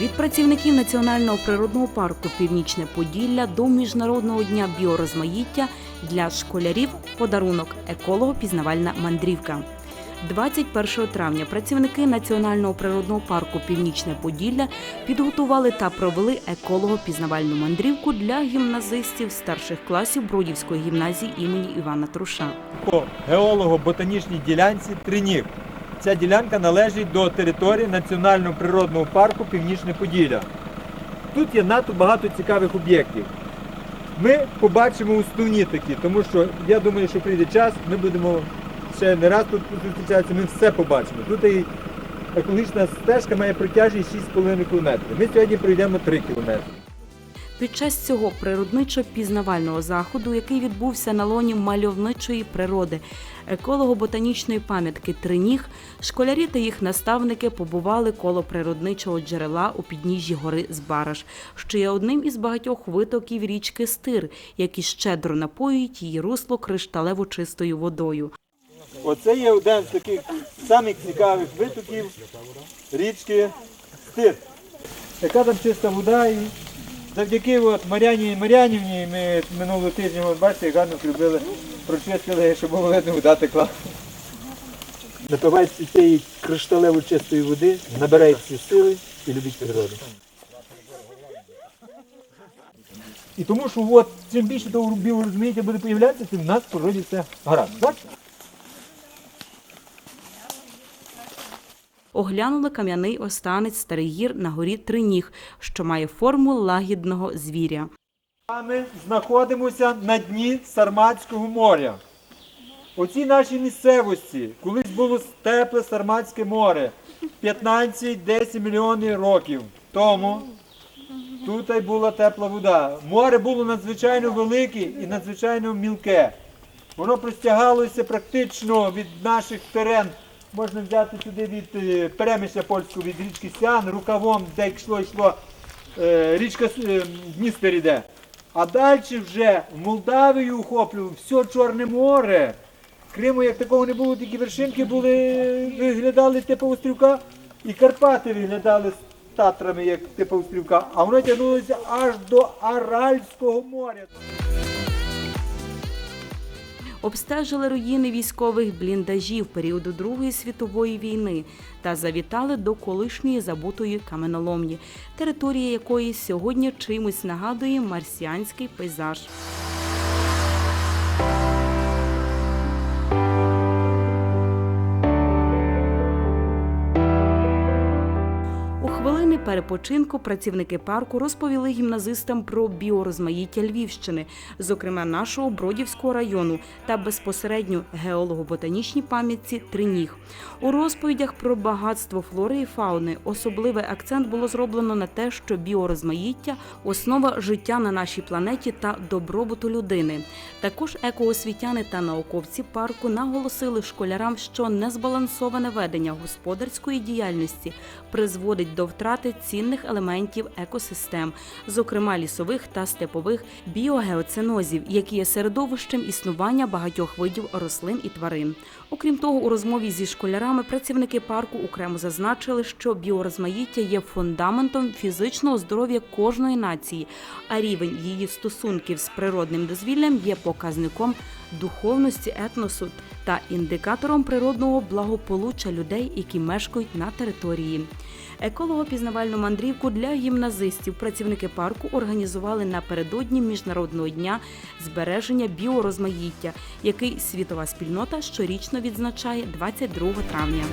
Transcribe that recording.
Від працівників Національного природного парку Північне Поділля до Міжнародного дня біорозмаїття для школярів подарунок еколого-пізнавальна мандрівка. 21 травня працівники Національного природного парку Північне Поділля підготували та провели еколого-пізнавальну мандрівку для гімназистів старших класів Бродівської гімназії імені Івана Труша. по геолого-ботанічній ділянці Тринів. Ця ділянка належить до території Національного природного парку Північне Поділля. Тут є надто багато цікавих об'єктів. Ми побачимо основні такі, тому що я думаю, що прийде час, ми будемо ще не раз тут зустрічатися, ми все побачимо. Тут і екологічна стежка має протяжність 6,5 км. Ми сьогодні пройдемо 3 км. Під час цього природничо-пізнавального заходу, який відбувся на лоні мальовничої природи, еколого-ботанічної пам'ятки Триніг, школярі та їх наставники побували коло природничого джерела у підніжжі гори Збараш, що є одним із багатьох витоків річки Стир, які щедро напоюють її русло кришталево чистою водою. Оце є один з таких самих цікавих витоків річки Стир. Яка там чиста вода завдяки от Мар'яні Мар'янівні ми минулого тижня, от бачите, гарно зробили, прочистили, щоб було видно, вода текла. Напивайтеся цієї кришталево чистої води, набирайте сили і любіть природу. І тому що от, чим більше того біорозуміття буде появлятися, тим в нас в природі все гаразд. Так? Оглянули кам'яний останець Старий гір на горі Триніг, що має форму лагідного звіря. Ми знаходимося на дні Сарматського моря. Оці наші місцевості, колись було тепле Сарматське море 15-10 мільйонів років тому. Тут й була тепла вода. Море було надзвичайно велике і надзвичайно мілке. Воно простягалося практично від наших терен. Можна взяти сюди від е, перемисля польського, від річки Сян, рукавом, де йшло, йшло е, річка е, Дністер іде. А далі вже в Молдавію ухоплював все Чорне море. Криму як такого не було, тільки вершинки були, виглядали типу острівка, і Карпати виглядали з Татрами, як типу острівка, а воно тягнулося аж до Аральського моря. Обстежили руїни військових бліндажів періоду Другої світової війни та завітали до колишньої забутої каменоломні, територія якої сьогодні чимось нагадує марсіанський пейзаж. У хвилини перепочинку працівники парку розповіли гімназистам про біорозмаїття Львівщини, зокрема нашого Бродівського району та безпосередньо геолого-ботанічній пам'ятці Триніг. У розповідях про багатство флори і фауни особливий акцент було зроблено на те, що біорозмаїття основа життя на нашій планеті та добробуту людини. Також екоосвітяни та науковці парку наголосили школярам, що незбалансоване ведення господарської діяльності призводить до втрати цінних елементів екосистем, зокрема лісових та степових біогеоценозів, які є середовищем існування багатьох видів рослин і тварин. Окрім того, у розмові зі школярами працівники парку окремо зазначили, що біорозмаїття є фундаментом фізичного здоров'я кожної нації, а рівень її стосунків з природним дозвіллям є показником духовності етносу та індикатором природного благополуччя людей, які мешкають на території. Еколого-пізнавальну мандрівку для гімназистів працівники парку організували напередодні міжнародного дня збереження біорозмаїття, який світова спільнота щорічно відзначає 22 травня.